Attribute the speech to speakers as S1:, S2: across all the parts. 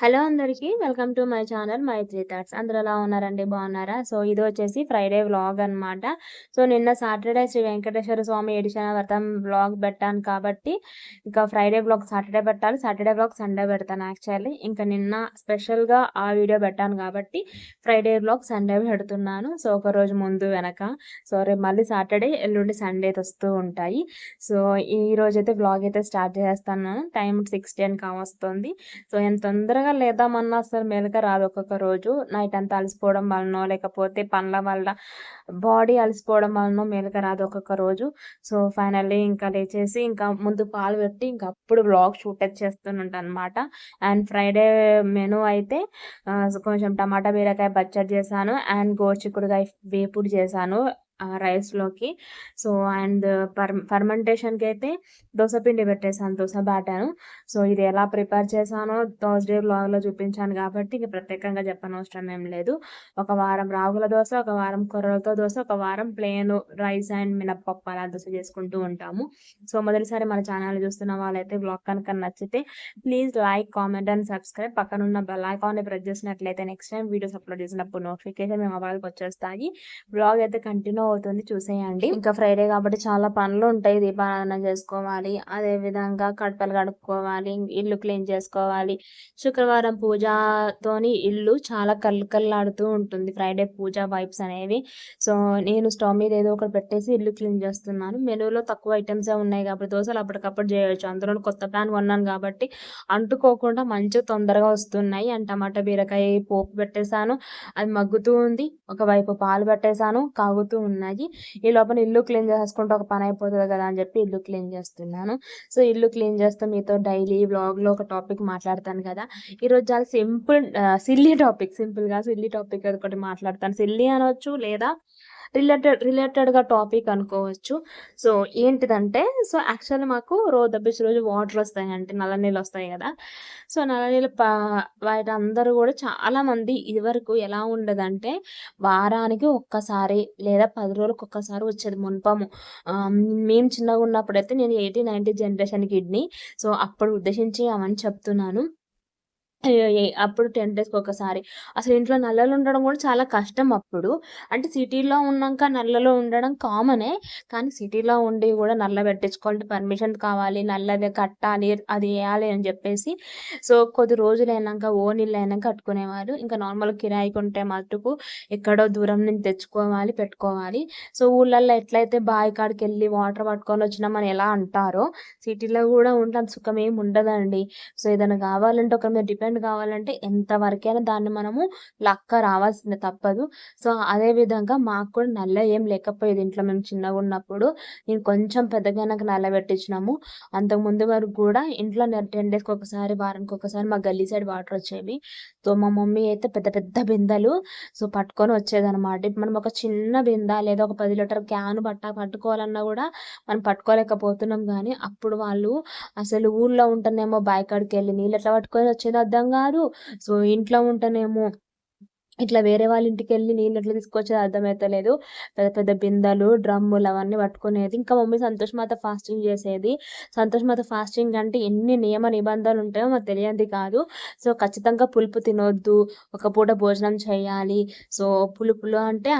S1: Hello అందరికీ welcome to my channel Maitri thoughts. అందరూ ఎలా ఉన్నారండి? బాగున్నారా? సో ఇది వచ్చేసి ఫ్రైడే వ్లాగ్ అనమాట సో నిన్న సాటర్డే శ్రీ వెంకటేశ్వర స్వామి ఎడిషన్ వ్రతం వ్లాగ్ పెట్టాను కాబట్టి ఇంకా ఫ్రైడే వ్లాగ్ సాటర్డే పెట్టాలి సాటర్డే వ్లాగ్ సండే పెడతాను యాక్చువల్లీ. ఇంకా నిన్న స్పెషల్గా ఆ వీడియో పెట్టాను కాబట్టి ఫ్రైడే వ్లాగ్ సండే పెడుతున్నాను. సో ఒక రోజు ముందు వెనక. సో రేపు మళ్ళీ సాటర్డే ఎల్లుండి సండే వస్తూ ఉంటాయి. సో ఈ రోజు అయితే వ్లాగ్ అయితే స్టార్ట్ చేస్తాను. టైం సిక్స్ టెన్ కావస్తుంది. సో ఎంత తొందరగా లేదామన్నా అసలు మెలక రాదు ఒక్కొక్క రోజు. నైట్ అంతా అలసిపోవడం వలనో లేకపోతే పనుల వల్ల బాడీ అలసిపోవడం వలన మెలక రాదు ఒక్కొక్క రోజు. సో ఫైనల్లీ ఇంకా లేచేసి ఇంకా ముందు పాలు పెట్టి ఇంకా అప్పుడు బ్లాగ్ షూట్ చేస్తుంటాను అనమాట అండ్ ఫ్రైడే మెను అయితే కొంచెం టమాటా బీరకాయ బచ్చడి చేశాను. అండ్ గోచిక్కుడుకాయ వేపుడు చేశాను. రైస్లోకి. సో అండ్ ఫర్ ఫర్మెంటేషన్కి అయితే దోశ పిండి పెట్టేశాను దోశ బ్యాటాను సో ఇది ఎలా ప్రిపేర్ చేశానో థర్స్డే బ్లాగ్లో చూపించాను కాబట్టి ఇక ప్రత్యేకంగా చెప్పనవసరం ఏం లేదు. ఒక వారం రాగుల దోశ ఒక వారం కొర్రలతో దోశ ఒక వారం ప్లేన్ రైస్ అండ్ మినప్పప్పు అలా దోశ చేసుకుంటూ ఉంటాము. సో మొదటిసారి మన ఛానల్ చూస్తున్న వాళ్ళైతే బ్లాగ్ కనుక నచ్చితే please like comment and subscribe. పక్కన ఉన్న బెల్ ఐకాన్ని ప్రెస్ చేసినట్లయితే నెక్స్ట్ టైం వీడియోస్ అప్లోడ్ చేసినప్పుడు నోటిఫికేషన్ మీ మొబైల్కి వచ్చేస్తాయి. బ్లాగ్ అయితే కంటిన్యూ అవుతుంది చూసేయండి. ఇంకా ఫ్రైడే కాబట్టి చాలా పనులు ఉంటాయి. దీపారాధన చేసుకోవాలి. అదే విధంగా కడపలు కడుక్కోవాలి. ఇల్లు క్లీన్ చేసుకోవాలి. శుక్రవారం పూజతోని ఇల్లు చాలా కళ్ళకల్లాడుతూ ఉంటుంది. ఫ్రైడే పూజ వైబ్స్ అనేవి. సో నేను స్టవ్ మీద ఏదో ఒకటి పెట్టేసి ఇల్లు క్లీన్ చేస్తున్నాను. మెనూలో తక్కువ ఐటమ్స్ ఉన్నాయి కాబట్టి దోశలు అప్పటికప్పుడు చేయొచ్చు. అందులో కొత్త ప్యాన్ కొన్నాను కాబట్టి అంటుకోకుండా మంచిగా తొందరగా వస్తున్నాయి. అండ్ టమాటా బీరకాయ పోపు పెట్టేశాను. అది మగ్గుతూ ఉంది. ఒకవైపు పాలు పెట్టేశాను. కాగుతూ ఉన్నాయి. ఈ లోపల ఇల్లు క్లీన్ చేసుకుంటే ఒక పని అయిపోతుంది కదా అని చెప్పి ఇల్లు క్లీన్ చేస్తున్నాను. సో ఇల్లు క్లీన్ చేస్తే మీతో డైలీ బ్లాగ్లో ఒక టాపిక్ మాట్లాడతాను కదా. ఈరోజు చాలా సింపుల్ సిల్లీ టాపిక్ సింపుల్గా సిల్లీ టాపిక్ ఒకటి మాట్లాడతాను. సిల్లీ అనవచ్చు లేదా రిలేటెడ్ రిలేటెడ్గా టాపిక్ అనుకోవచ్చు. సో ఏంటిదంటే సో యాక్చువల్లీ మాకు రోజు దబ్బేసి రోజు వాటర్ వస్తాయి అంటే నల్ల నీళ్ళు వస్తాయి కదా. సో నల్ల నీళ్ళు పా వాటి అందరూ కూడా చాలామంది ఇదివరకు ఎలా ఉండదంటే వారానికి ఒక్కసారి లేదా పది రోజులకు ఒక్కసారి వచ్చేది మున్పము. మేము చిన్నగా ఉన్నప్పుడైతే నేను ఎయిటీ నైన్టీ జనరేషన్ కిడ్నీ. సో అప్పుడు ఉద్దేశించి అవన్నీ చెప్తున్నాను. అప్పుడు టెన్ డేస్కి ఒకసారి. అసలు ఇంట్లో నల్లలు ఉండడం కూడా చాలా కష్టం అప్పుడు. అంటే సిటీలో ఉన్నాక నల్లలో ఉండడం కామనే కానీ సిటీలో ఉండి కూడా నల్ల పెట్టించుకోవాలంటే పర్మిషన్ కావాలి నల్లది కట్టాలి అది వేయాలి అని చెప్పేసి. సో కొద్ది రోజులు అయినాక ఓ నీళ్ళు అయినాక కట్టుకునేవారు. ఇంకా నార్మల్ కిరాయికి ఉంటే మటుకు ఎక్కడో దూరం నుంచి తెచ్చుకోవాలి పెట్టుకోవాలి. సో ఊళ్ళల్లో ఎట్లయితే బావి కాడికి వెళ్ళి వాటర్ పట్టుకొని వచ్చినామని ఎలా అంటారో సిటీలో కూడా ఉంటే అంత సుఖం ఏమి ఉండదండి. సో ఏదైనా కావాలంటే ఒకరి మీద డిపెండ్ కావాలంటే ఎంతవరకైనా దాన్ని మనము లక్క రావాల్సిందే తప్పదు. సో అదే విధంగా మాకు కూడా నల్ల ఏం లేకపోయేది. ఇంట్లో మేము చిన్నగా ఉన్నప్పుడు నేను కొంచెం పెద్దగా నాకు నల్ల పెట్టించినాము. అంతకు ముందు వరకు కూడా ఇంట్లో టెన్ డేస్కి ఒకసారి వారానికి ఒకసారి మా గల్లీ సైడ్ వాటర్ వచ్చేవి. సో మా మమ్మీ అయితే పెద్ద పెద్ద బిందెలు. సో పట్టుకొని వచ్చేదన్నమాట. ఇప్పుడు మనం ఒక చిన్న బింద లేదా ఒక పది లీటర్ క్యాన్ పట్ట పట్టుకోవాలన్నా కూడా మనం పట్టుకోలేకపోతున్నాం. కానీ అప్పుడు వాళ్ళు అసలు ఊళ్ళో ఉంటేనేమో బాయ్ కాడికి వెళ్ళి నీళ్ళు ఎట్లా పట్టుకొని వచ్చేది అర్థం కాదు సో ఇంట్లో ఉంటేనేమో ఇట్లా వేరే వాళ్ళ ఇంటికి వెళ్ళి నీళ్ళు ఎట్లా తీసుకొచ్చేది అర్థమవుతలేదు పెద్ద పెద్ద బిందెలు డ్రమ్ములు అవన్నీ పట్టుకునేది. ఇంకా మమ్మీ సంతోష్ మాత ఫాస్టింగ్ చేసేది. సంతోష్ మాత ఫాస్టింగ్ అంటే ఎన్ని నియమ నిబంధనలు ఉంటాయో మాకు తెలియంది కాదు. సో ఖచ్చితంగా పులుపు తినొద్దు. ఒక పూట భోజనం చేయాలి. సో పులుపులు అంటే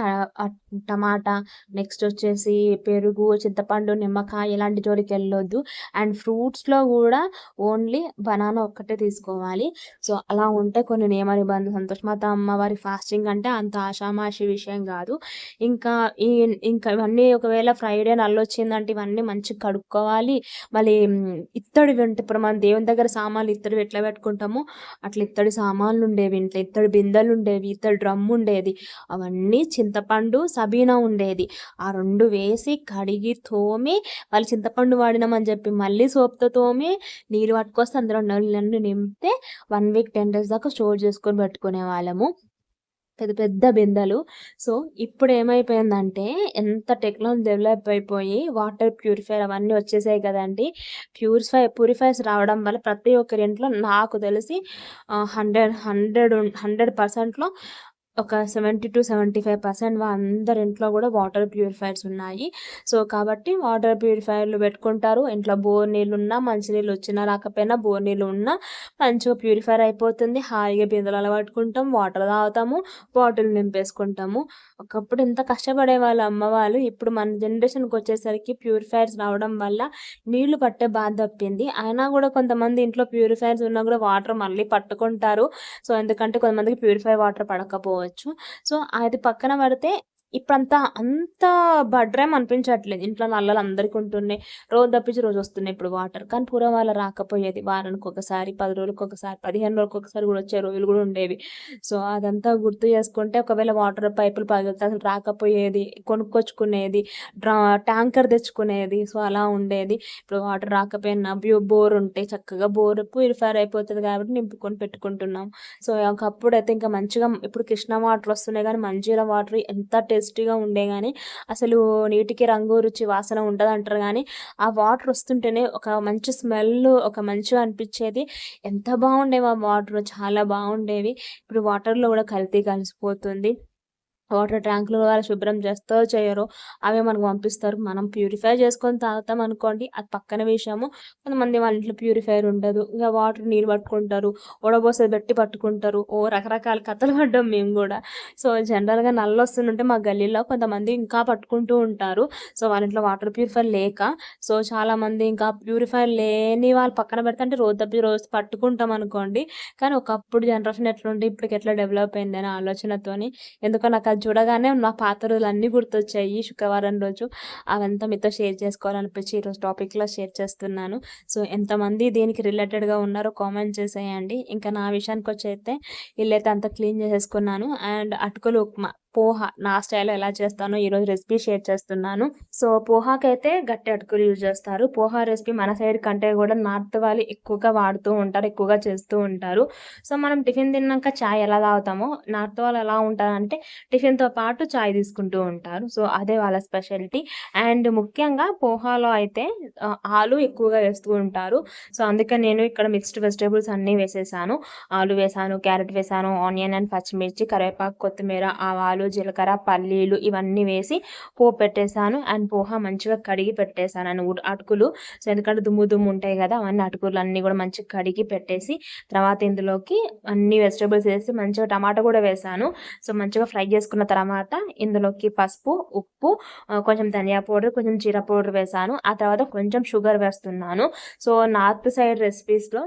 S1: టమాటా నెక్స్ట్ వచ్చేసి పెరుగు చింతపండు నిమ్మకాయ ఇలాంటి జోలికి వెళ్ళొద్దు. అండ్ ఫ్రూట్స్లో కూడా ఓన్లీ బనానా ఒక్కటే తీసుకోవాలి. సో అలా ఉంటే కొన్ని నియమ నిబంధనలు సంతోష్ మాత అమ్మవారి ఫాస్టింగ్ అంటే అంత ఆషామాషి విషయం కాదు. ఇంకా ఈ ఇంకా ఇవన్నీ ఒకవేళ ఫ్రైడే నల్లొచ్చిందంటే ఇవన్నీ మంచిగా కడుక్కోవాలి. మళ్ళీ ఇత్తడి అంటే ఇప్పుడు మన దేవుని దగ్గర సామాన్లు ఇత్తడి ఎట్లా పెట్టుకుంటామో? అట్లా ఇత్తడి సామాన్లు ఉండేవి ఇంట్లో ఇత్తడి బిందెలు ఉండేవి ఇత్తడి డ్రమ్ ఉండేది. అవన్నీ చింతపండు సబీనా ఉండేది. ఆ రెండు వేసి కడిగి తోమి వాళ్ళు చింతపండు వాడినామని చెప్పి మళ్ళీ సోప్తో తోమి నీళ్ళు పట్టుకొస్తే అందులో నీళ్ళన్నీ నింపితే వన్ వీక్ టెన్ డేస్ దాకా స్టోర్ చేసుకొని పెట్టుకునే వాళ్ళము. పెద్ద పెద్ద బిందెలు. సో ఇప్పుడు ఏమైపోయిందంటే ఎంత టెక్నాలజీ డెవలప్ అయిపోయి వాటర్ ప్యూరిఫైర్ అవన్నీ వచ్చేసాయి కదండి. ప్యూరిఫై ప్యూరిఫైర్స్ రావడం వల్ల ప్రతి ఒక్కరి ఇంట్లో నాకు తెలిసి హండ్రెడ్ హండ్రెడ్ హండ్రెడ్ పర్సెంట్లో ఒక 70-75% అందరి ఇంట్లో కూడా వాటర్ ప్యూరిఫైయర్స్ ఉన్నాయి. సో, కాబట్టి వాటర్ ప్యూరిఫైయర్‌లు పెట్టుకుంటారు. ఇంట్లో బోర్ నీళ్ళు ఉన్నా మంచినీళ్ళు వచ్చినా రాకపోయినా బోర్ నీళ్ళు ఉన్నా మంచిగా ప్యూరిఫైర్ అయిపోతుంది. హాయిగా బిందెలు పట్టుకుంటాం, వాటర్ తాగుతాము, బాటిల్ నింపేసుకుంటాము. ఒకప్పుడు ఎంత కష్టపడేవాళ్ళు అమ్మ వాళ్ళు. ఇప్పుడు మన జనరేషన్‌కి వచ్చేసరికి ప్యూరిఫైయర్స్ రావడం వల్ల నీళ్ళు పట్టే బాధ తప్పింది. అయినా కూడా కొంతమంది ఇంట్లో ప్యూరిఫైయర్స్ ఉన్నా కూడా వాటర్ మళ్ళీ పట్టుకుంటారు. సో, ఎందుకంటే కొంతమందికి ప్యూరిఫై వాటర్ పడకపోవచ్చు. సో, అది పక్కన పడితే ఇప్పుడంతా అంత భడ్రేం అనిపించట్లేదు. ఇంట్లో నల్లలు అందరికి ఉంటున్నాయి. రోజు తప్పించి రోజు వస్తున్నాయి ఇప్పుడు వాటర్. కానీ పూర్వం వాళ్ళ రాకపోయేది. వారానికి ఒకసారి పది రోజులకు ఒకసారి పదిహేను రోజులకు ఒకసారి కూడా వచ్చే రోజులు కూడా ఉండేవి. సో, అదంతా గుర్తు చేసుకుంటే ఒకవేళ వాటర్ పైపులు పగిలితే అసలు రాకపోయేది. కొనుక్కొచ్చుకునేది. డ్రా ట్యాంకర్ తెచ్చుకునేది. సో, అలా ఉండేది. ఇప్పుడు వాటర్ రాకపోయినా బ్యూ బోర్ ఉంటే చక్కగా బోర్ ప్యూరిఫైర్ అయిపోతుంది కాబట్టి నింపుకొని పెట్టుకుంటున్నాం. సో, ఒకప్పుడైతే ఇంకా మంచిగా ఇప్పుడు కృష్ణ వాటర్ వస్తున్నాయి కానీ మంజీరా వాటర్ ఎంత టేస్ట్ టేస్టీగా ఉండే కానీ అసలు నీటికి రంగు, రుచి, వాసన ఉంటుందంటారు కానీ ఆ వాటర్ వస్తుంటేనే ఒక మంచి స్మెల్ ఒక మంచిగా అనిపించేది ఎంత బాగుండేవి ఆ వాటర్ చాలా బాగుండేవి. ఇప్పుడు వాటర్‌లో కూడా కల్తీ కలిసిపోతుంది. వాటర్ ట్యాంకులు వాళ్ళు శుభ్రం చేస్తారో చేయరో అవే మనకు పంపిస్తారు. మనం ప్యూరిఫై చేసుకొని తాగుతాం అనుకోండి అది పక్కన విషయము. కొంతమంది వాళ్ళ ఇంట్లో ప్యూరిఫైర్ ఉండదు. ఇక వాటర్ నీళ్ళు పట్టుకుంటారు. వడబోసేది పెట్టి పట్టుకుంటారు. ఓ రకరకాల కథలు పడ్డాం మేము కూడా సో, జనరల్‌గా నల్లొస్తుంటే మా గల్లీలో కొంతమంది ఇంకా పట్టుకుంటూ ఉంటారు. సో, వాళ్ళ ఇంట్లో వాటర్ ప్యూరిఫైర్ లేక సో, చాలామంది ఇంకా ప్యూరిఫైయర్ లేని వాళ్ళు పక్కన పెడితే అంటే రోజు తప్పి రోజు పట్టుకుంటాం అనుకోండి. కానీ ఒకప్పుడు జనరేషన్ ఎట్లుంటే ఇప్పటికి ఎట్లా డెవలప్ అయింది అనే ఆలోచనతోని ఎందుకో నాకు అది చూడగానే నా పాత రోజులు అన్నీ గుర్తొచ్చాయి. శుక్రవారం రోజు అవంతా మీతో షేర్ చేసుకోవాలనిపించి ఈరోజు టాపిక్‌లో షేర్ చేస్తున్నాను. సో, ఎంతమంది దీనికి రిలేటెడ్‌గా ఉన్నారో కామెంట్ చేసేయండి. ఇంకా నా విషయానికి వచ్చి అయితే ఇల్లు అయితే అంతా క్లీన్ చేసేసుకున్నాను. అండ్ అటుకులు ఉప్మా, పోహ నా స్టైల్‌లో ఎలా చేస్తానో ఈరోజు రెసిపీ షేర్ చేస్తున్నాను. సో, పోహాకైతే గట్టి అటుకులు యూజ్ చేస్తారు. పోహా రెసిపీ మన సైడ్ కంటే కూడా నార్త్ వాళ్ళు ఎక్కువగా వాడుతూ ఉంటారు. ఎక్కువగా చేస్తూ ఉంటారు. సో, మనం టిఫిన్ తిన్నాక చాయ్ ఎలా తాగుతామో నార్త్ వాళ్ళు ఎలా ఉంటారంటే టిఫిన్‌తో పాటు చాయ్ తీసుకుంటూ ఉంటారు. సో, అదే వాళ్ళ స్పెషాలిటీ. అండ్ ముఖ్యంగా పోహాలో అయితే ఆలు ఎక్కువగా వేస్తూ ఉంటారు. సో, అందుకే నేను ఇక్కడ మిక్స్డ్ వెజిటేబుల్స్ అన్నీ వేసేసాను. ఆలు వేసాను, క్యారెట్ వేసాను, ఆనియన్ అండ్ పచ్చిమిర్చి, కరివేపాకు, కొత్తిమీర, ఆవాలు, జీలకర్ర, పల్లీలు ఇవన్నీ వేసి పోపు పెట్టేశాను అండ్ పోహ మంచిగా కడిగి పెట్టేసాను అండ్ అటుకులు. సో, ఎందుకంటే దుమ్ము దుమ్ము ఉంటాయి కదా అవన్నీ అటుకులు అన్నీ కూడా మంచిగా కడిగి పెట్టేసి తర్వాత ఇందులోకి అన్ని వెజిటేబుల్స్ వేసి మంచిగా టమాటా కూడా వేసాను. సో, మంచిగా ఫ్రై చేసుకున్న తర్వాత ఇందులోకి పసుపు, ఉప్పు కొంచెం ధనియా పౌడర్, కొంచెం జీర పౌడర్ వేసాను. ఆ తర్వాత కొంచెం షుగర్ వేస్తున్నాను. సో, నార్త్ సైడ్ రెసిపీస్‌లో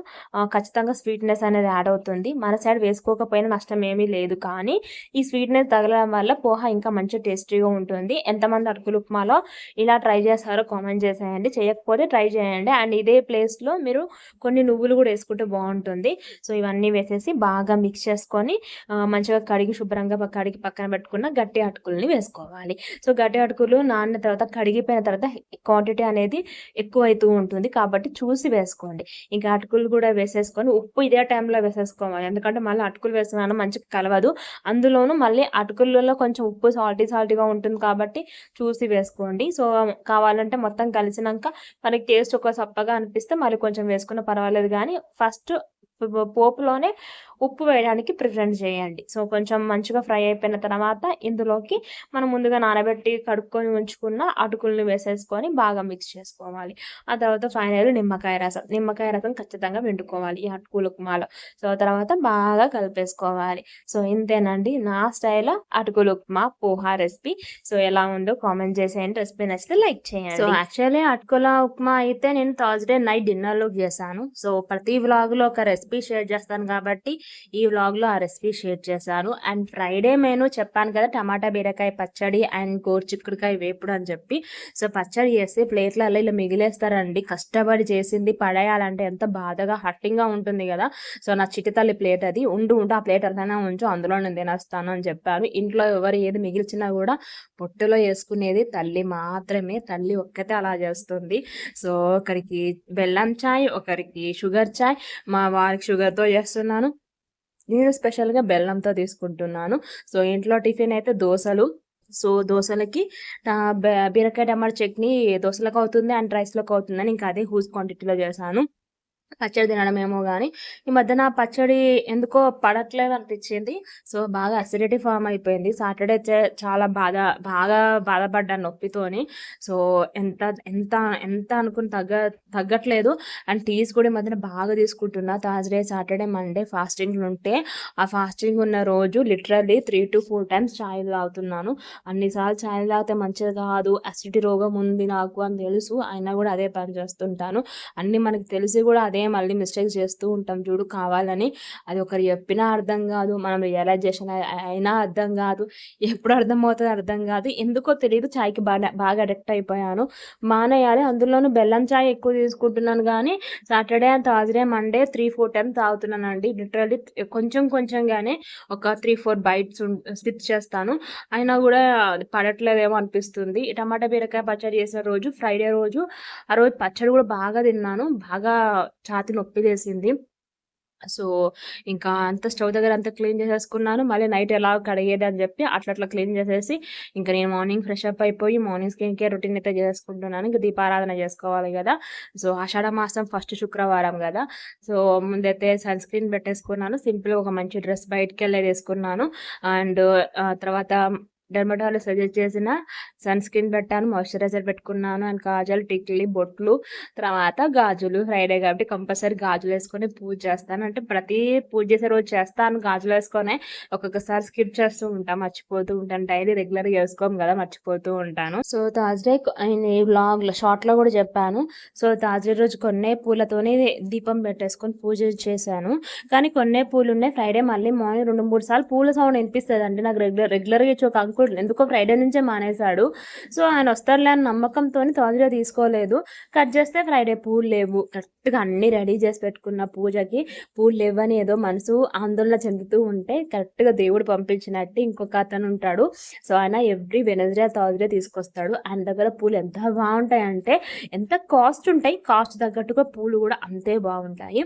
S1: ఖచ్చితంగా స్వీట్‌నెస్ అనేది యాడ్ అవుతుంది. మన సైడ్ వేసుకోకపోయినా నష్టం ఏమీ లేదు. కానీ ఈ స్వీట్‌నెస్ తినడం వల్ల పోహ ఇంకా మంచి టేస్టీగా ఉంటుంది. ఎంతమంది అటుకులు ఉప్మాలో ఇలా ట్రై చేస్తారో కామెంట్ చేసేయండి. చేయకపోతే ట్రై చేయండి. అండ్ ఇదే ప్లేస్‌లో మీరు కొన్ని నువ్వులు కూడా వేసుకుంటే బాగుంటుంది సో, ఇవన్నీ వేసేసి బాగా మిక్స్ చేసుకొని మంచిగా కడిగి శుభ్రంగా కడిగి పక్కన పెట్టుకున్న గట్టి అటుకుల్ని వేసుకోవాలి. సో, గట్టి అటుకులు నాన్న తర్వాత కడిగిపోయిన తర్వాత క్వాంటిటీ అనేది ఎక్కువైతూ ఉంటుంది. కాబట్టి చూసి వేసుకోండి. ఇంకా అటుకులు కూడా వేసేసుకొని ఉప్పు ఇదే టైంలో వేసేసుకోవాలి. ఎందుకంటే మళ్ళీ అటుకులు వేసినాను మంచిగా కలవదు. అందులోనూ మళ్ళీ అటుకులు అటుకులలో కొంచెం ఉప్పు సాల్టీ సాల్టీగా ఉంటుంది కాబట్టి చూసి వేసుకోండి. సో, కావాలంటే మొత్తం కలిసినాక మనకి టేస్ట్ ఒక సప్పగా అనిపిస్తే మరి కొంచెం వేసుకున్న పర్వాలేదు కానీ ఫస్ట్ పోపులోనే ఉప్పు వేయడానికి ప్రిఫరెన్స్ చేయండి. సో, కొంచెం మంచిగా ఫ్రై అయిపోయిన తర్వాత ఇందులోకి మనం ముందుగా నానబెట్టి కడుక్కొని ఉంచుకున్న అటుకుల్ని వేసేసుకొని బాగా మిక్స్ చేసుకోవాలి. ఆ తర్వాత ఫైనల్ నిమ్మకాయ రసం. నిమ్మకాయ రసం ఖచ్చితంగా పిండుకోవాలి ఈ అటుకులు ఉప్మాలో. సో, తర్వాత బాగా కలిపేసుకోవాలి. సో, ఇంతేనండి నా స్టైల్ అటుకులు ఉప్మా, పోహా రెసిపీ. సో, ఎలా ఉందో కామెంట్ చేసేయండి. రెసిపీ నచ్చితే లైక్ చేయండి. సో, యాక్చువల్లీ అటుకుల ఉప్మా అయితే నేను థర్స్‌డే నైట్ డిన్నర్‌లోకి చేశాను. సో, ప్రతి వ్లాగ్‌లో ఒక రెసిపీ షేర్ చేస్తాను కాబట్టి ఈ వ్లాగ్‌లో ఆ రెసిపీ షేర్ చేశాను. అండ్ ఫ్రైడే నేను చెప్పాను కదా! టమాటా బీరకాయ పచ్చడి అండ్ గోరుచిక్కుడుకాయ వేపుడు అని చెప్పి. సో, పచ్చడి చేసి ప్లేట్‌లలో ఇలా మిగిలేస్తారండి. కష్టపడి చేసింది పడేయాలంటే ఎంత బాధగా హర్టింగ్‌గా ఉంటుంది కదా సో, నా చిట్టి తల్లి ప్లేట్ అది. ఉండు ఉండు ఆ ప్లేట్ అలానే ఉంచు అందులో నేను తినేస్తాను అని చెప్పాను ఇంట్లో ఎవరు ఏది మిగిల్చినా కూడా పొట్టులో వేసుకునేది తల్లి మాత్రమే. తల్లి ఒక్కతే అలా చేస్తుంది. సో, ఒకరికి బెల్లం చాయ్, ఒకరికి షుగర్ చాయ్. మా వారికి షుగర్‌తో చేస్తున్నాను. నేను స్పెషల్‌గా బెల్లంతో తీసుకుంటున్నాను. సో, ఇంట్లో టిఫిన్ అయితే దోశలు సో, దోశలకి బీరకాయ టమాటా చట్నీ దోశలకు అవుతుంది అండ్ రైస్‌లోకి అవుతుందని ఇంకా అదే హూస్ క్వాంటిటీలో చేశాను. పచ్చడి తినడమేమో కానీ ఈ మధ్యన పచ్చడి ఎందుకో పడట్లేదు అనిపించింది సో, బాగా అసిడిటీ ఫార్మ్ అయిపోయింది. సాటర్‌డే చాలా బాధ బాగా బాధపడ్డాను నొప్పితోని. సో, ఎంత ఎంత ఎంత అనుకుని తగ్గ తగ్గట్లేదు. అండ్ టీస్ కూడా ఈ మధ్యన బాగా తీసుకుంటున్నా. థర్స్‌డే, సాటర్‌డే, మండే ఫాస్టింగ్‌లుంటే, ఆ ఫాస్టింగ్ ఉన్న రోజు లిటరల్లీ 3-4 టైమ్స్ ఛాయ్ తాగుతున్నాను. అన్నిసార్లు ఛాయ్ తాగితే మంచిది కాదు. అసిడిటీ రోగం ఉంది నాకు అని తెలుసు. అయినా కూడా అదే పని చేస్తుంటాను. అన్నీ మనకి తెలిసి కూడా అదే మళ్ళీ మిస్టేక్స్ చేస్తూ ఉంటాం చూడు కావాలని. అది ఒకరు చెప్పినా అర్థం కాదు. మనం రియలైజేషన్ అయినా అర్థం కాదు. ఎప్పుడు అర్థమవుతదో అర్థం కాదు. ఎందుకో తెలియదు చాయ్‌కి బాగా బాగా అడిక్ట్ అయిపోయాను. మానేయాలి. అందులోనూ బెల్లం చాయ్ ఎక్కువ తీసుకుంటున్నాను కానీ సాటర్‌డే అండ్ థర్స్‌డే, మండే 3-4 తాగుతున్నాను తాగుతున్నానండి. లిటరలీ కొంచెం కొంచెంగానే ఒక 3-4 బైట్స్ ఉం చేస్తాను. అయినా కూడా పడట్లేదేమో అనిపిస్తుంది. టమాటా బీరకాయ పచ్చడి చేసిన రోజు ఫ్రైడే రోజు, ఆ రోజు పచ్చడి కూడా బాగా తిన్నాను. బాగా ఛాతీ నొప్పి లేసింది. సో, ఇంకా అంత స్టవ్ దగ్గర అంతా క్లీన్ చేసేసుకున్నాను. మళ్ళీ నైట్ ఎలా కడిగేది అని చెప్పి అట్లా అట్లా క్లీన్ చేసేసి, ఇంకా నేను మార్నింగ్ ఫ్రెష్ అప్ అయిపోయి మార్నింగ్ స్కిన్ కేర్ రొటీన్ అయితే చేసుకుంటున్నాను. ఇంకా దీపారాధన చేసుకోవాలి కదా! సో, ఆషాఢ మాసం ఫస్ట్ శుక్రవారం కదా! సో, ముందైతే సన్ స్క్రీన్ పెట్టేసుకున్నాను. సింపుల్‌గా ఒక మంచి డ్రెస్ బయటికి వెళ్ళి వేసుకున్నాను అండ్ తర్వాత డెర్మటాలజిస్ట్ సజెస్ట్ చేసిన సన్ స్క్రీన్ పెట్టాను. మాయిశ్చరైజర్ పెట్టుకున్నాను. అండ్ కాజల్, టిక్లీ, బొట్లు, తర్వాత గాజులు. ఫ్రైడే కాబట్టి కంపల్సరీ గాజులు వేసుకొని పూజ చేస్తాను. అంటే ప్రతి పూజ చేసే రోజు చేస్తాను గాజులు వేసుకొని ఒక్కొక్కసారి స్కిప్ చేస్తూ ఉంటాను మర్చిపోతూ ఉంటాను. డైలీ రెగ్యులర్‌గా వేసుకోము కదా! మర్చిపోతూ ఉంటాను. సో, థర్స్‌డే నేను ఈ వ్లాగ్‌లో షార్ట్‌లో కూడా చెప్పాను. సో, థర్స్‌డే రోజు కొన్నే పూలతోనే దీపం పెట్టేసుకొని పూజ చేశాను. కానీ కొన్నే పూలున్నాయి. ఫ్రైడే మళ్ళీ మార్నింగ్ 2, 3 సార్లు పూల సౌండ్ ఇనిపిస్తదండి. నాకు రెగ్యులర్ రెగ్యులర్‌గా ఇచ్చే ఒక ఎందుకో ఫ్రైడే నుంచే మానేశాడు. సో, ఆయన వస్తారులే అని నమ్మకంతో థర్స్‌డే తీసుకోలేదు. కట్ చేస్తే ఫ్రైడే పూలు లేవు. కరెక్ట్‌గా అన్నీ రెడీ చేసి పెట్టుకున్న పూజకి పూలు లేవని ఏదో మనసు ఆందోళన చెందుతూ ఉంటే, కరెక్ట్‌గా దేవుడు పంపించినట్టు ఇంకొక అతను ఉంటాడు. సో, ఆయన ఎవ్రీ వెడ్నెస్‌డే, థర్స్‌డే తీసుకొస్తాడు. ఆయన దగ్గర పూలు ఎంత బావుంటాయంటే, ఎంత కాస్ట్ ఉంటాయి. కాస్ట్ తగ్గట్టుగా పూలు కూడా అంతే బాగుంటాయి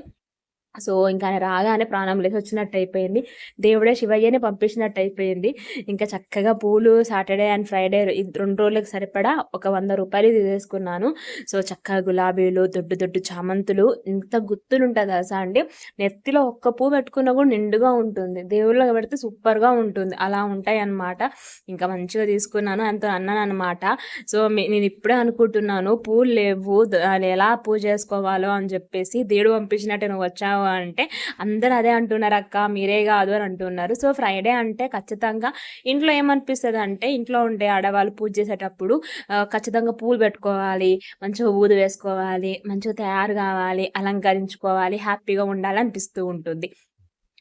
S1: సో, ఇంకా ఆయన రాగానే ప్రాణం లేసొచ్చినట్టు అయిపోయింది. దేవుడే శివయ్యనే పంపించినట్టు అయిపోయింది. ఇంకా చక్కగా పూలు సాటర్‌డే అండ్ ఫ్రైడే రెండు రోజులకు సరిపడా ఒక వంద రూపాయలు తీసేసుకున్నాను. సో, చక్కగా గులాబీలు, దొడ్డు దొడ్డు చామంతులు ఇంత గుత్తులుంటాయి అసలు అండి. నెత్తిలో ఒక్క పువ్వు పెట్టుకున్నా కూడా నిండుగా ఉంటుంది. దేవుళ్ళకి పెడితే సూపర్‌గా ఉంటుంది. అలా ఉంటాయి అన్నమాట ఇంకా మంచిగా తీసుకున్నాను. ఆయనతో అన్నానన్నమాట. సో, నేను ఇప్పుడే అనుకుంటున్నాను పూలు లేవు దాన్ని ఎలా పూజ చేసుకోవాలో అని చెప్పేసి. దేవుడు పంపించినట్టే నువ్వు వచ్చావు అంటే, అందరూ అదే అంటున్నారు అక్క మీరే కాదు అని అంటున్నారు. సో, ఫ్రైడే అంటే ఖచ్చితంగా ఇంట్లో ఏమనిపిస్తుంది అంటే ఇంట్లో ఉండే ఆడవాళ్ళు పూజ చేసేటప్పుడు ఖచ్చితంగా పూలు పెట్టుకోవాలి. మంచిగా ఊదు వేసుకోవాలి. మంచిగా తయారు కావాలి. అలంకరించుకోవాలి. హ్యాపీగా ఉండాలి అనిపిస్తూ ఉంటుంది.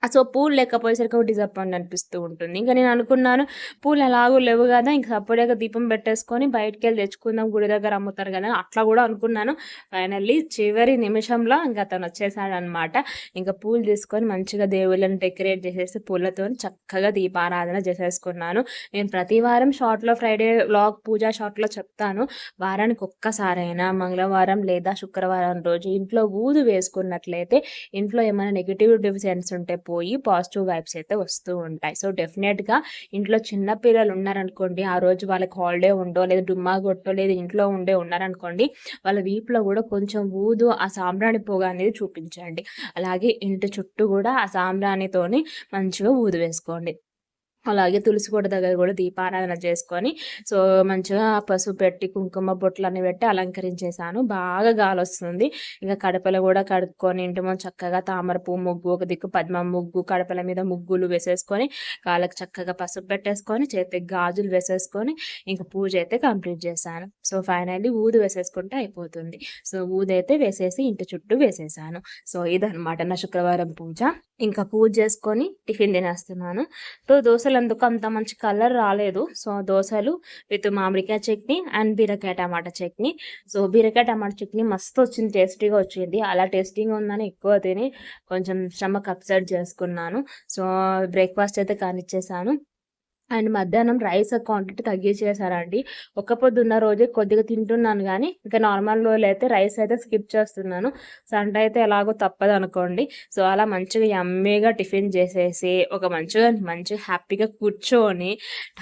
S1: సో, పూలు లేకపోయేసరికి డిసప్పాయింట్ అనిపిస్తూ ఉంటుంది. ఇంక నేను అనుకున్నాను పూలు ఎలాగో లేవు కదా! ఇంక సప్పుడేక దీపం పెట్టేసుకొని బయటికెళ్ళి తెచ్చుకుందాం గుడి దగ్గర అమ్ముతారు కదా! అట్లా కూడా అనుకున్నాను. ఫైనల్లీ చివరి నిమిషంలో ఇంకా అతను వచ్చేసాడనమాట. ఇంకా పూలు తీసుకొని మంచిగా దేవుళ్ళని డెకరేట్ చేసేసి పూలతో చక్కగా దీపారాధన చేసేసుకున్నాను. నేను ప్రతి వారం షార్ట్‌లో ఫ్రైడే వ్లాగ్ పూజా షార్ట్‌లో చెప్తాను. వారానికి ఒక్కసారైనా మంగళవారం లేదా శుక్రవారం రోజు ఇంట్లో ఊదు వేసుకున్నట్లయితే, ఇంట్లో ఏమైనా నెగిటివ్ సెన్స్ ఉంటే పోయి పాజిటివ్ వైబ్స్ అయితే వస్తూ ఉంటాయి. సో, డెఫినెట్‌గా ఇంట్లో చిన్న పిల్లలు ఉన్నారనుకోండి, ఆ రోజు వాళ్ళకి హాలిడే ఉండో, లేదా డుమ్మా కొట్టో, లేదా ఇంట్లో ఉండే ఉన్నారనుకోండి, వాళ్ళ వీపులో కూడా కొంచెం ఊదు ఆ సాంబ్రాణి పొగ అనేది చూపించండి. అలాగే ఇంటి చుట్టూ కూడా ఆ సాంబ్రాణితోని మంచిగా ఊదు వేసుకోండి. అలాగే తులసి కోట దగ్గర కూడా దీపారాధన చేసుకొని, సో, మంచిగా పసుపు పెట్టి, కుంకుమ బొట్లన్నీ పెట్టి అలంకరించేసాను. బాగా గాలి వస్తుంది ఇంకా కడపలో కూడా కడుక్కొని ఇంటిమో చక్కగా తామర పువ్వు ముగ్గు, ఒక దిక్కు పద్మం ముగ్గు, కడపల మీద ముగ్గులు వేసేసుకొని, కాళ్ళకి చక్కగా పసుపు పెట్టేసుకొని, చేతికి గాజులు వేసేసుకొని, ఇంకా పూజ అయితే కంప్లీట్ చేశాను. సో, ఫైనల్లీ ఊదు వేసేసుకుంటే అయిపోతుంది. సో, ఊదైతే వేసేసి ఇంటి చుట్టూ వేసేసాను. సో, ఇదనమాట నా శుక్రవారం పూజ. ఇంకా పూజ చేసుకొని టిఫిన్ తినేస్తున్నాను. సో, దోశ ఎందుకో అంత మంచి కలర్ రాలేదు. సో, దోసలు విత్ మామిడికాయ చట్నీ అండ్ బీరకాయ టమాటా చట్నీ. సో, బీరకాయ టమాటా చట్నీ మస్తొచ్చింది. టేస్టీగా వచ్చింది. అలా టేస్టీగా ఉందని ఎక్కువ తిని కొంచెం స్టమక్ అప్సెట్ చేసుకున్నాను. సో, బ్రేక్‌ఫాస్ట్ అయితే కానిచ్చేసాను. అండ్ మధ్యాహ్నం రైస్ క్వాంటిటీ తగ్గించేసారండి ఒక్క పొద్దున్న రోజే కొద్దిగా తింటున్నాను కానీ ఇంకా నార్మల్ రోజులు అయితే రైస్ అయితే స్కిప్ చేస్తున్నాను. సండే అయితే ఎలాగో తప్పదు అనుకోండి. సో అలా మంచిగా యమ్మీగా టిఫిన్ చేసేసి ఒక మంచిగా మంచిగా హ్యాపీగా కూర్చొని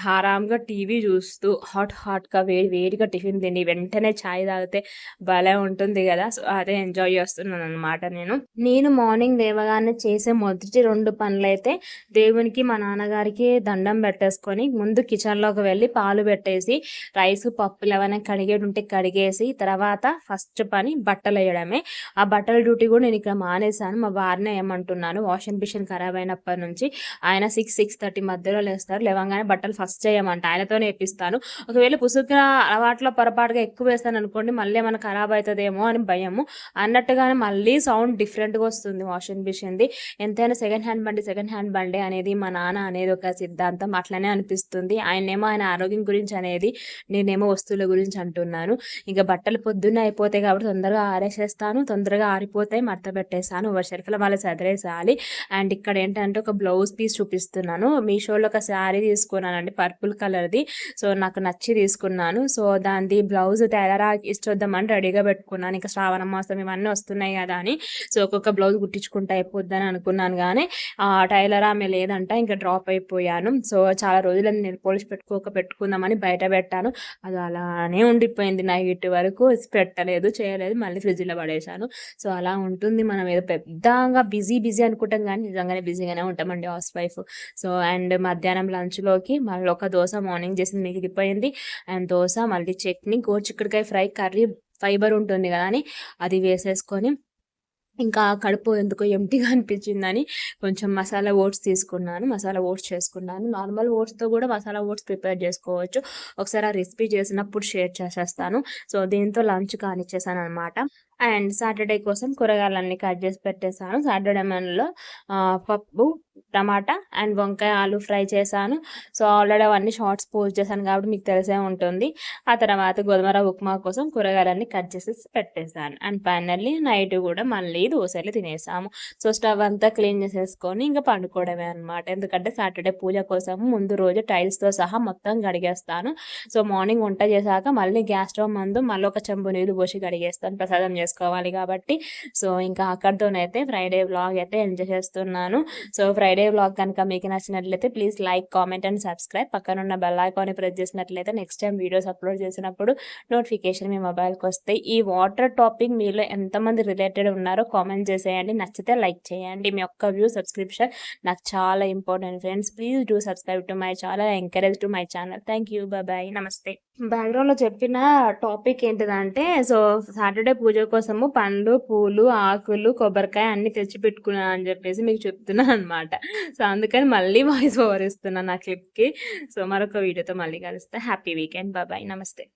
S1: ఆరాంగా టీవీ చూస్తూ హాట్ హాట్గా వేడి వేడిగా టిఫిన్ తిని వెంటనే ఛాయ్ తాగితే భలే ఉంటుంది కదా! సో అదే ఎంజాయ్ చేస్తున్నాను అనమాట నేను. నేను మార్నింగ్ లేవగానే చేసే మొదటి రెండు పనులు అయితే దేవునికి మా నాన్నగారికి దండం చేసుకొని ముందు కిచెన్లోకి వెళ్ళి పాలు పెట్టేసి రైస్ పప్పులు ఏమైనా కడిగేది ఉంటే కడిగేసి తర్వాత ఫస్ట్ పని బట్టలు వేయడమే. ఆ బట్టల డ్యూటీ కూడా నేను ఇక్కడ మానేశాను. మా వారిని ఏమంటున్నాను వాషింగ్ మిషన్ ఖరాబ్ అయినప్పటి నుంచి ఆయన సిక్స్ సిక్స్ థర్టీ మధ్యలో లేస్తారు. లేవగానే బట్టలు ఫస్ట్ చేయమంట. ఆయనతోనే వేపిస్తాను. ఒకవేళ పుసుగ్గా అలవాట్లో పొరపాటుగా ఎక్కువ వేస్తాను అనుకోండి మళ్ళీ ఏమైనా ఖరాబ్ అవుతుందేమో అని భయము. అన్నట్టుగానే మళ్ళీ సౌండ్ డిఫరెంట్గా వస్తుంది వాషింగ్ మిషన్ది. ఎంతైనా సెకండ్ హ్యాండ్ బండి సెకండ్ హ్యాండ్ బండి అనేది మా నాన్న అనేది ఒక సిద్ధాంతం. అట్లనే అనిపిస్తుంది. ఆయనేమో ఆయన ఆరోగ్యం గురించి అనేది నేనేమో వస్తువుల గురించి అంటున్నాను. ఇంకా బట్టలు పొద్దున్న అయిపోతాయి కాబట్టి తొందరగా ఆరేసేస్తాను. తొందరగా ఆరిపోతాయి. మడత పెట్టేస్తాను. ఒక షెల్ఫ్లో వాళ్ళ చదివేసాలి అండ్ ఇక్కడ ఏంటంటే ఒక బ్లౌజ్ పీస్ చూపిస్తున్నాను. మీషోలో ఒక శారీ తీసుకున్నానండి. పర్పుల్ కలర్ది. సో నాకు నచ్చి తీసుకున్నాను. సో దానిది బ్లౌజ్ టైలరా ఇచ్చొద్దామని రెడీగా పెట్టుకున్నాను. ఇంకా శ్రావణ మాసం ఇవన్నీ వస్తున్నాయి కదా అని. సో ఒక్కొక్క బ్లౌజ్ కుట్టించుకుంటా అయిపోద్దని అనుకున్నాను కానీ ఆ టైలర్ ఆమె లేదంట. ఇంకా డ్రాప్ అయిపోయాను. సో చాలా రోజులు నేను పోలిసి పెట్టుకోక పెట్టుకుందామని బయట పెట్టాను. అది అలానే ఉండిపోయింది. నైట్ వరకు పెట్టలేదు చేయలేదు. మళ్ళీ ఫ్రిడ్జ్లో పడేశాను. సో అలా ఉంటుంది. మనం ఏదో పెద్దగా బిజీ బిజీ అనుకుంటాం కానీ నిజంగానే బిజీగానే ఉంటామండి హౌస్ వైఫ్. సో అండ్ మధ్యాహ్నం లంచ్లోకి మళ్ళీ ఒక దోశ మార్నింగ్ చేసింది మిగిలిపోయింది అండ్ దోశ మళ్ళీ చట్నీ గోచిక్కడికాయ ఫ్రై కర్రీ ఫైబర్ ఉంటుంది కదా అని అది వేసేసుకొని ఇంకా కడుపు ఎందుకో ఎంటీగా అనిపించిందని కొంచెం మసాలా ఓట్స్ తీసుకున్నాను మసాలా ఓట్స్ చేసుకున్నాను. నార్మల్ ఓట్స్తో కూడా మసాలా ఓట్స్ ప్రిపేర్ చేసుకోవచ్చు. ఒకసారి ఆ రెసిపీ చేసినప్పుడు షేర్ చేసేస్తాను. సో దీంతో లంచ్ కానిచ్చేసాను అనమాట అండ్ సాటర్డే కోసం కూరగాయలన్నీ కట్ చేసి పెట్టేశాను. సాటర్డే మెనూలో పప్పు టమాటా అండ్ వంకాయ ఆలు ఫ్రై చేశాను. సో ఆల్రెడీ అవన్నీ షార్ట్స్ పోస్ట్ చేశాను కాబట్టి మీకు తెలిసే ఉంటుంది. ఆ తర్వాత గోధుమర ఉప్మా కోసం కూరగాయలన్నీ కట్ చేసి పెట్టేశాను. అండ్ ఫైనల్లీ నైట్ కూడా మళ్ళీ దోశలు తినేసాము. సో స్టవ్ అంతా క్లీన్ చేసేసుకొని ఇంకా పండుకోవడమే అనమాట ఎందుకంటే సాటర్డే పూజ కోసం ముందు రోజు టైల్స్తో సహా మొత్తం గడిగేస్తాను సో మార్నింగ్ వంట చేశాక మళ్ళీ గ్యాస్ స్టవ్ మందు మళ్ళీ ఒక చెంబు నీళ్ళు పోసి గడిగేస్తాను ప్రసాదం చేస్తాను చేసుకోవాలి కాబట్టి. సో ఇంకా అక్కడితోనైతే ఫ్రైడే వ్లాగ్ అయితే ఎంజాయ్ చేస్తున్నాను. సో ఫ్రైడే వ్లాగ్ కనుక మీకు నచ్చినట్లయితే please like comment and subscribe పక్కన ఉన్న బెల్ ఐకాన్ని ప్రెస్ చేసినట్లయితే నెక్స్ట్ టైం వీడియోస్ అప్లోడ్ చేసినప్పుడు నోటిఫికేషన్ మీ మొబైల్కి వస్తాయి ఈ వాటర్ టాపిక్ మీలో ఎంతమంది రిలేటెడ్ ఉన్నారో కామెంట్ చేసేయండి. నచ్చితే లైక్ చేయండి. మీ యొక్క వ్యూ సబ్స్క్రిప్షన్ నాకు చాలా important friends please do subscribe to my channel encourage to my channel thank you bye నమస్తే బ్యాక్గ్రౌండ్లో చెప్పిన టాపిక్ ఏంటిదంటే సో సాటర్డే పూజ కోసము పండ్లు పూలు ఆకులు కొబ్బరికాయ అన్ని తెచ్చి పెట్టుకున్నాను అని చెప్పేసి మీకు చెప్తున్నాను అనమాట సో అందుకని మళ్ళీ వాయిస్ ఓవర్ ఇస్తున్నాను నా క్లిప్కి సో మరొక వీడియోతో మళ్ళీ కలుస్తా. హ్యాపీ వీకెండ్ బాబాయ్ నమస్తే